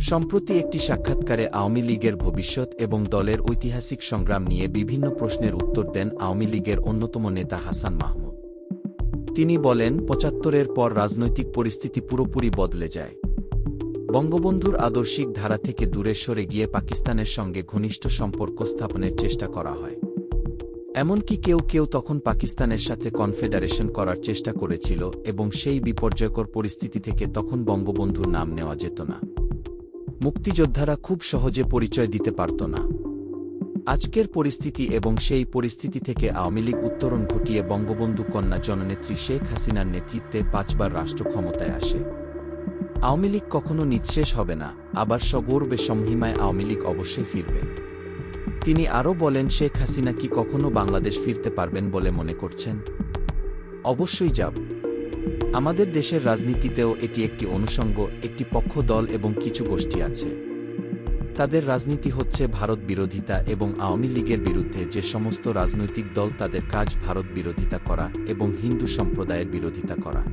সম্প্রতি একটি সাক্ষাৎকারে আওয়ামী লীগের ভবিষ্যৎ এবং দলের ঐতিহাসিক সংগ্রাম নিয়ে বিভিন্ন প্রশ্নের উত্তর দেন আওয়ামী লীগের অন্যতম নেতা হাসান মাহমুদ। তিনি বলেন, পঁচাত্তরের পর রাজনৈতিক পরিস্থিতি পুরোপুরি বদলে যায়। বঙ্গবন্ধুর আদর্শিক ধারা থেকে দূরে সরে গিয়ে পাকিস্তানের সঙ্গে ঘনিষ্ঠ সম্পর্ক স্থাপনের চেষ্টা করা হয়। এমনকি কেউ কেউ তখন পাকিস্তানের সাথে কনফেডারেশন করার চেষ্টা করেছিল এবং সেই বিপর্যয়কর পরিস্থিতি থেকে তখন বঙ্গবন্ধুর নাম নেওয়া যেত না। মুক্তিযোদ্ধারা খুব সহজে পরিচয় দিতে পারত না। আজকের পরিস্থিতি এবং সেই পরিস্থিতি থেকে আওয়ামী লীগ উত্তরণ ঘটিয়ে বঙ্গবন্ধু কন্যা জননেত্রী শেখ হাসিনার নেতৃত্বে পাঁচবার রাষ্ট্র ক্ষমতায় আসে। আওয়ামী লীগ কখনো নিঃশেষ হবে না, আবার সগৌরবে সংহিমায় আওয়ামী লীগ অবশ্যই ফিরবে। তিনি আরও বলেন, শেখ হাসিনা কি কখনো বাংলাদেশ ফিরতে পারবেন বলে মনে করছেন? অবশ্যই যাব। আমাদের দেশের রাজনীতিতেও এটি একটি অনুষঙ্গ, একটি পক্ষ দল এবং কিছু গোষ্ঠী আছে। তাদের রাজনীতি হচ্ছে ভারত বিরোধিতা এবং আওয়ামী লীগের বিরুদ্ধে যে সমস্ত রাজনৈতিক দল তাদের কাজ ভারত বিরোধিতা করা এবং হিন্দু সম্প্রদায়ের বিরোধিতা করা।